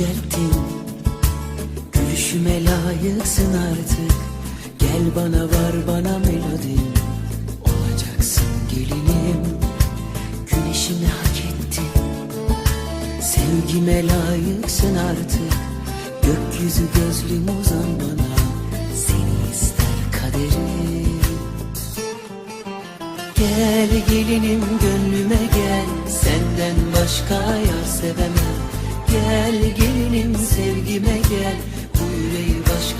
Yücelttin Gülüşüme layıksın artık. Gel bana var bana melodin Olacaksın gelinim. Güneşimi hak ettin Sevgime layıksın artık. Gökyüzü gözlüm uzan bana. Seni ister kaderim. Gel gelinim gönlüme gel. Senden başka yar sevemem. Gel gelinim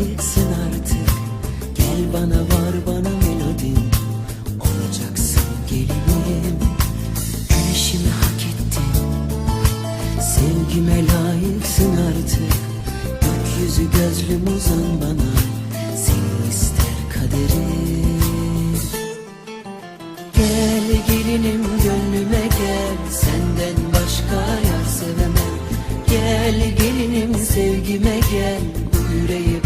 Layıksın artık. Gel bana var bana melodin Olacaksın gelinim Güneşimi hak ettin. Sevgime layıksın artık. Gökyüzü gözlüm uzan bana. Seni ister kaderim. Gel gelinim gönlüme gel. Senden başka yar sevemem. Gel gelinim sevgime gel. Bu yüreği